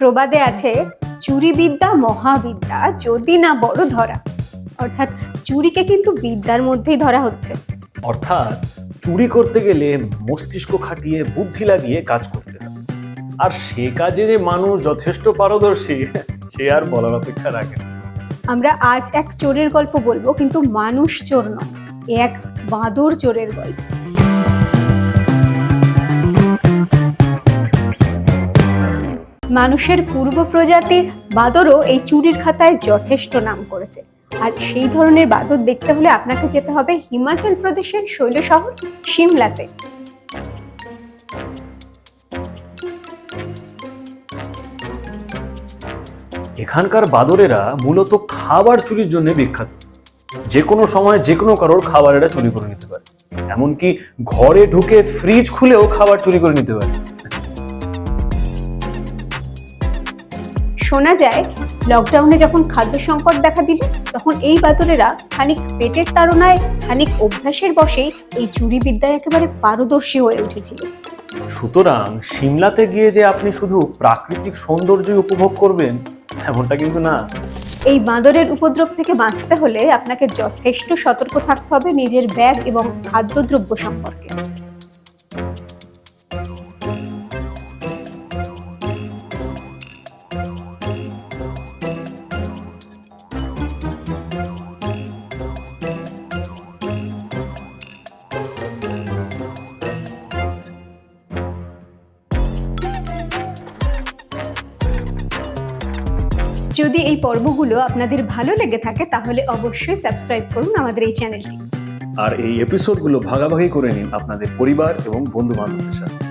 প্রবাদে আছে চুরি বিদ্যা মহাবিদ্যা যদি না বড় ধরা। অর্থাৎ চুরিকে কিন্তু বিদ্যার মধ্যেই ধরা হচ্ছে। অর্থাৎ চুরি করতে গেলে মস্তিষ্ক খাটিয়ে বুদ্ধি লাগিয়ে কাজ করতে হবে আর সে কাজে যে মানুষ যথেষ্ট পারদর্শী সে আর বলার অপেক্ষা রাখে না। আমরা আজ এক চোরের গল্প বলব কিন্তু মানুষ চোর নয় এক বাঁদর চোরের গল্প। মানুষের পূর্ব প্রজাতি বাদরও এই চুরির খাতায় যথেষ্ট নাম করেছে। আর সেই ধরনের বাদর দেখতে হলে আপনাকে যেতে হবে হিমাচল প্রদেশের শৈল শহর সিমলাতে। এখানকার বাদরেরা মূলত খাবার চুরির জন্য বিখ্যাত। যে কোনো সময় যে কোনো কারোর খাবার এরা চুরি করে নিতে পারে। এমনকি ঘরে ঢুকে ফ্রিজ খুলেও খাবার চুরি করে নিতে পারে। শোনা যায় লকডাউনে যখন খাদ্য সংকট দেখা দিল তখন এই বাদরেরা খানিক পেটের তাড়নায় খানিক অভ্যাসের বসেই এই চুরি বিদ্যায় একেবারে পারদর্শী হয়ে উঠেছিল। সুতরাং সিমলাতে গিয়ে যে আপনি শুধু প্রাকৃতিক সৌন্দর্যই উপভোগ করবেন এমনটা কিন্তু না। এই বাঁদরের উপদ্রব থেকে বাঁচতে হলে আপনাকে যথেষ্ট সতর্ক থাকতে হবে নিজের ব্যাগ এবং খাদ্যদ্রব্য সম্পর্কে। যদি এই পর্বগুলো আপনাদের ভালো লেগে থাকে, তাহলে অবশ্যই সাবস্ক্রাইব করুন আমাদের এই চ্যানেলটি। আর এই এপিসোডগুলো ভাগাভাগি করে নিন আপনাদের পরিবার এবং বন্ধু বান্ধবদের সাথে।